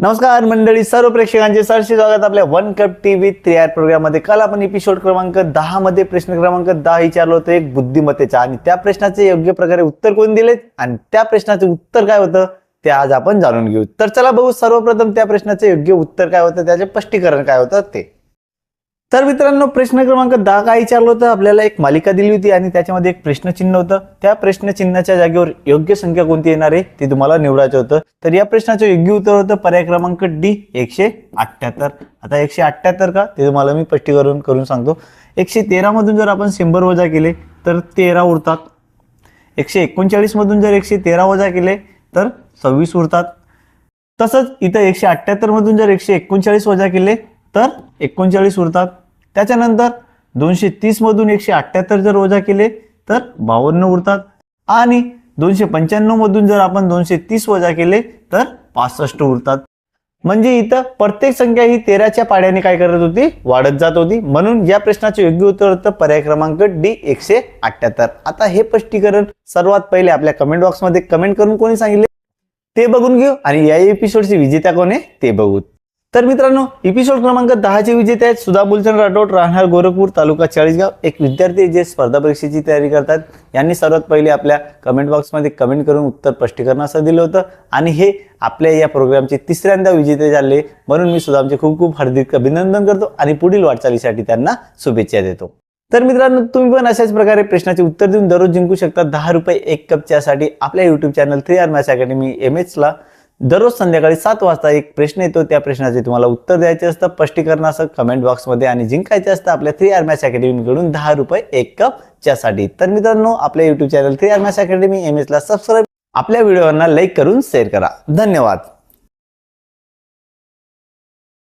नमस्कार मंडळी सर्व प्रेक्षकांचे सरसे स्वागत आपल्या one cup TV three R प्रोग्राममध्ये काल आपण एपिसोड क्रमांक दहा मध्ये प्रश्न क्रमांक दहा विचारलं होतं एक बुद्धिमत्तेचा. आणि त्या प्रश्नाचे योग्य प्रकारे उत्तर कोण दिले? आणि त्या प्रश्नाचे उत्तर काय होतं? ते आज आपण जाणून घेऊ. तर चला बघू सर्वप्रथम त्या प्रश्नाचे योग्य उत्तर काय होतं? त्याचे स्पष्टीकरण काय होतं ते. तर मित्रांनो प्रश्न क्रमांक दहा काय विचारलं होतं? आपल्याला एक मालिका दिली होती आणि त्याच्यामध्ये एक प्रश्नचिन्ह होतं. त्या प्रश्नचिन्हाच्या जागेवर योग्य संख्या कोणती येणार आहे? ते तुम्हाला निवडायचं होतं. तर या प्रश्नाचं योग्य उत्तर होतं पर्याय क्रमांक डी एकशे अठ्ठ्याहत्तर आता एकशे अठ्ठ्याहत्तर का? ते तुम्हाला मी स्पष्टीकरण करून सांगतो. एकशे तेरामधून जर आपण शंभर वजा केले तर तेरा उरतात. एकशे एकोणचाळीसमधून जर एकशे तेरा वजा केले तर सव्वीस उरतात. तसंच इथं एकशे अठ्ठ्याहत्तर मधून जर एकशे एकोणचाळीस वजा केले तर एकोणचाळीस उरतात. त्याच्यानंतर दोनशे तीस मधून एकशे अठ्ठ्याहत्तर जर वजा केले तर बावन्न उरतात. आणि दोनशे पंच्याण्णव मधून जर आपण दोनशे तीस वजा केले तर पासष्ट उरतात. म्हणजे इथं प्रत्येक संख्या ही तेराच्या पाड्याने काय करत होती? वाढत जात होती. म्हणून या प्रश्नाचे योग्य उत्तर होतं पर्याय क्रमांक डी एकशे अठ्ठ्याहत्तर. आता हे स्पष्टीकरण सर्वात पहिले आपल्या कमेंट बॉक्समध्ये कमेंट करून कोणी सांगितले? ते बघून घेऊ आणि या एपिसोडचे विजेता कोण आहे? ते बघू. तर मित्रांनो एपिसोड क्रमांक दहाचे विजेते आहेत सुधा बुलचंद राठोड राहणार गोरखपूर तालुका चाळीसगाव. एक विद्यार्थी जे स्पर्धा परीक्षेची तयारी करतात. यांनी सर्वात पहिले आपल्या कमेंट बॉक्समध्ये कमेंट करून उत्तर स्पष्टीकरण असं दिलं होतं. आणि हे आपल्या या प्रोग्रामचे तिसऱ्यांदा विजेते झाले. म्हणून मी सुद्धा आमचे खूप खूप हार्दिक अभिनंदन करतो आणि पुढील वाटचालीसाठी त्यांना शुभेच्छा देतो. तर मित्रांनो तुम्ही पण अशाच प्रकारे प्रश्नाचे उत्तर देऊन दररोज जिंकू शकता. दहा रुपये एक कप आपल्या YouTube channel three R maths academy M एचला दररोज संध्याकाळी सात वाजता एक प्रश्न येतो. त्या प्रश्नाचे तुम्हाला उत्तर द्यायचे असतं. स्पष्टीकरण असं कमेंट बॉक्समध्ये आणि जिंकायचे असतं. आपल्या थ्री आर मॅस अकॅडमीकडून दहा रुपये एक कप च्यासाठी. तर मित्रांनो आपल्या YouTube channel three R maths academy M एसला subscribe आपल्या व्हिडिओना लाईक करून शेअर करा. धन्यवाद.